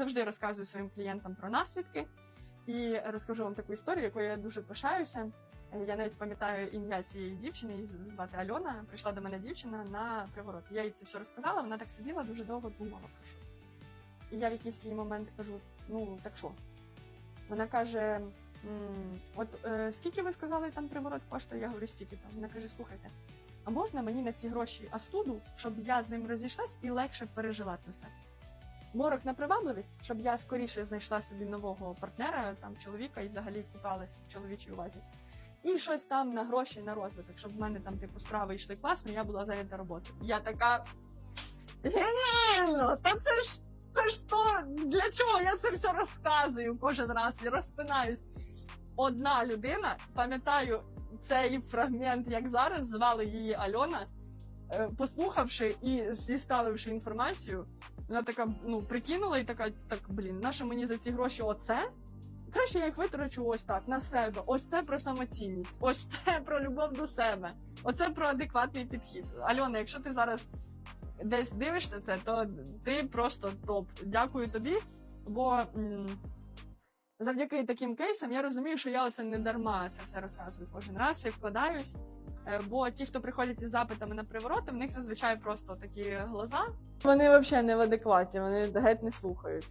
Завжди розказую своїм клієнтам про наслідки і розкажу вам таку історію, якою я дуже пишаюся. Я навіть пам'ятаю ім'я цієї дівчини, її звати Альона. Прийшла до мене дівчина на приворот. Я їй це все розказала. Вона так сиділа, дуже довго думала про щось. І я в якийсь її момент кажу: ну так що? Вона каже: От е, скільки ви сказали там приворот коштує? Я говорю, стільки там. Вона каже: слухайте, а можна мені на ці гроші астуду, щоб я з ним розійшлась і легше пережила це все? Морок на привабливість, щоб я скоріше знайшла собі нового партнера, там чоловіка і взагалі купалась в чоловічій увазі. І щось там на гроші на розвиток, щоб в мене там типу справи йшли класно, я була зайнята роботою. Я така геніально! Та це ж це ж то для чого я це все розказую кожен раз і розпинаюсь. Одна людина, пам'ятаю цей фрагмент, як зараз звали її Альона, е, послухавши і зіставивши інформацію, вона така ну прикинула і така, так блін, наше мені за ці гроші оце? Краще я їх витрачу ось так на себе. Ось це про самоцінність, ось це про любов до себе. Оце про адекватний підхід. Альона, якщо ти зараз десь дивишся це, то ти просто топ. Дякую тобі. Бо завдяки таким кейсам я розумію, що я оце не дарма це все розказую кожен раз і вкладаюсь. Е, Бо ті, хто приходять із запитами на привороти, в них зазвичай просто такі глаза. Вони взагалі не в адекваті, вони геть не слухають.